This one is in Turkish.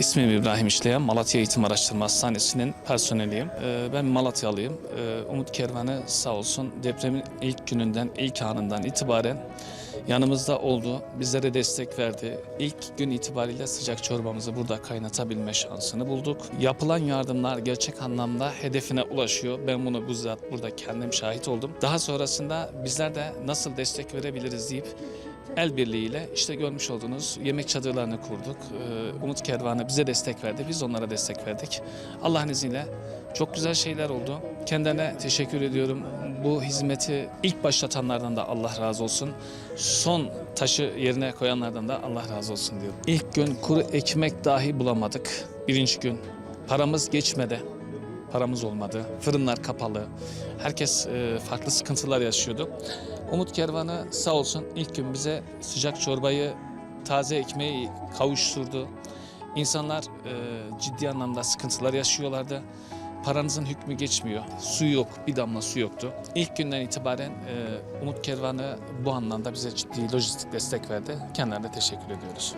İsmim İbrahim İşleyen, Malatya Eğitim Araştırma Hastanesi'nin personeliyim. Ee, Ben Malatyalıyım. Ee, Umut Kervanı sağ olsun depremin ilk gününden, ilk anından itibaren yanımızda oldu. Bizlere destek verdi. İlk gün itibariyle sıcak çorbamızı burada kaynatabilme şansını bulduk. Yapılan yardımlar gerçek anlamda hedefine ulaşıyor. Ben bunu bizzat burada kendim şahit oldum. Daha sonrasında bizler de nasıl destek verebiliriz deyip El birliğiyle işte görmüş olduğunuz yemek çadırlarını kurduk. Ee, Umut Kervanı bize destek verdi. Biz onlara destek verdik. Allah'ın izniyle çok güzel şeyler oldu. Kendilerine teşekkür ediyorum. Bu hizmeti ilk başlatanlardan da Allah razı olsun. Son taşı yerine koyanlardan da Allah razı olsun diyorum. İlk gün kuru ekmek dahi bulamadık. Birinci gün. Paramız geçmedi. Paramız olmadı. Fırınlar kapalı. Herkes e, farklı sıkıntılar yaşıyordu. Umut Kervanı sağ olsun ilk gün bize sıcak çorbayı, taze ekmeği kavuşturdu. İnsanlar e, ciddi anlamda sıkıntılar yaşıyorlardı. Paranızın hükmü geçmiyor. Su yok, bir damla su yoktu. İlk günden itibaren e, Umut Kervanı bu anlamda bize ciddi lojistik destek verdi. Kendilerine teşekkür ediyoruz.